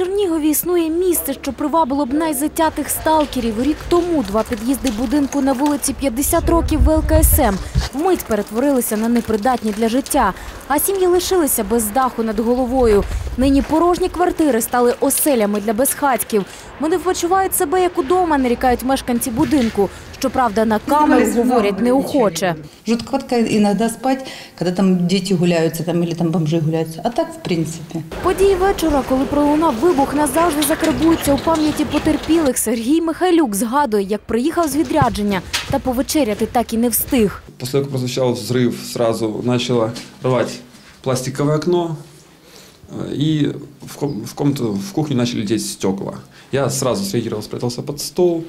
Чернігові існує місце, що привабило б найзатятих сталкерів. Рік тому два під'їзди будинку на вулиці 50 років ВЛКСМ вмить перетворилися на непридатні для життя, а сім'ї лишилися без даху над головою. Нині порожні квартири стали оселями для безхатьків. Вони почувають себе як удома, нарікають мешканці будинку. Щоправда, на камеру говорять неохоче. Жутковато иногда спать, когда там дети гуляются там, или там бомжи гуляются. А так, в принципе. Події вечора, коли пролунав вибух, назавжди закарбуються у пам'яті потерпілих. Сергій Михайлюк згадує, як приїхав з відрядження та повечеряти так і не встиг. После того, как прозвучал взрыв, сразу начало рвать пластиковое окно, э, и в, ком- в комнату, в кухню начали лететь стекла. Я сразу среагировал, спрятался под стол,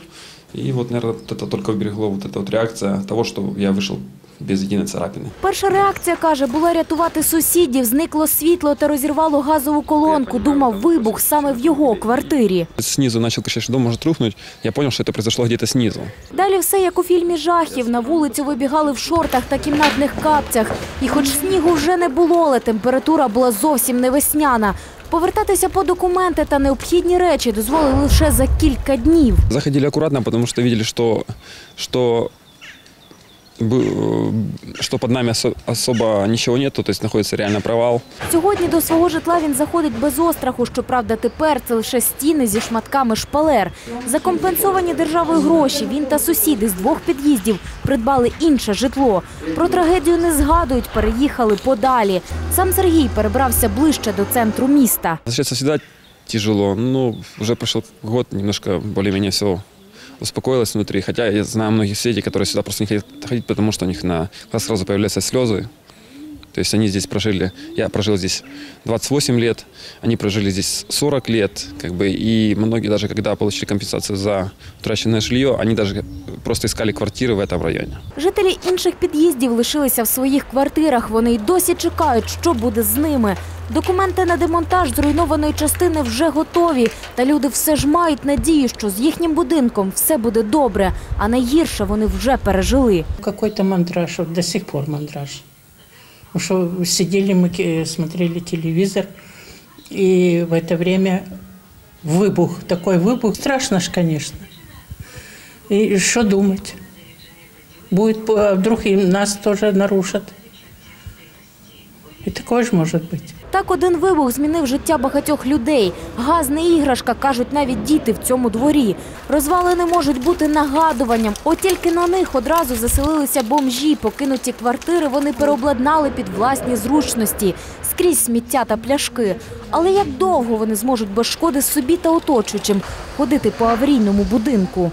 и вот, наверное, вот это только уберегло вот эта вот реакция того, что я вышел без единой царапины. Перша реакція каже, була рятувати сусідів. Зникло світло та розірвало газову колонку. Думав, вибух саме в його квартирі. Снизу начал кричать, что дом может рухнуть. Я понял, что это произошло где-то снизу. Далі все як у фільмі жахів. На вулицю вибігали в шортах та кімнатних капцях. І хоч снігу вже не було, але температура була зовсім не весняна. Повертатися по документи та необхідні речі дозволили лише за кілька днів. Заходили аккуратно, потому что видели, что, что, бы- что под нами осо- особо ничего нету, то есть находится реально провал. Сьогодні до свого житла він заходить без остраху. Щоправда, тепер це лише стіни зі шматками шпалер. За компенсовані державою гроші він та сусіди з двох під'їздів придбали інше житло. Про трагедію не згадують, переїхали подалі. Сам Сергій перебрався ближче до центру міста. Возвращаться всегда тяжело. Ну, уже прошел год, немножко более-менее все успокоилось внутри. Хотя я знаю многих соседей, которые сюда просто не хотят ходить, потому что у них на глаз сразу появляются слезы. То есть они здесь прожили, я прожил здесь 28 лет, они прожили здесь 40 лет, как бы, и многие даже, когда получили компенсацию за утраченное жилье, они даже просто искали квартиры в этом районе. Жителі інших під'їздів лишилися в своїх квартирах. Вони й досі чекають, що буде з ними. Документи на демонтаж зруйнованої частини вже готові, та люди все ж мають надію, що з їхнім будинком все буде добре, а найгірше вони вже пережили. Какой-то мандраж, вот до сих пор мандраж. Потому что сидели мы, ки- смотрели телевизор, и в это время выбух, такой выбух, страшно ж, конечно. И что думать? Будет, а вдруг и нас тоже нарушат. И такое же может быть. Так один вибух змінив життя багатьох людей. Газ не іграшка, кажуть навіть діти в цьому дворі. Розвалини можуть бути нагадуванням. От тільки на них одразу заселилися бомжі. Покинуті квартири вони переобладнали під власні зручності, скрізь сміття та пляшки. Але як довго вони зможуть без шкоди собі та оточуючим ходити по аварійному будинку?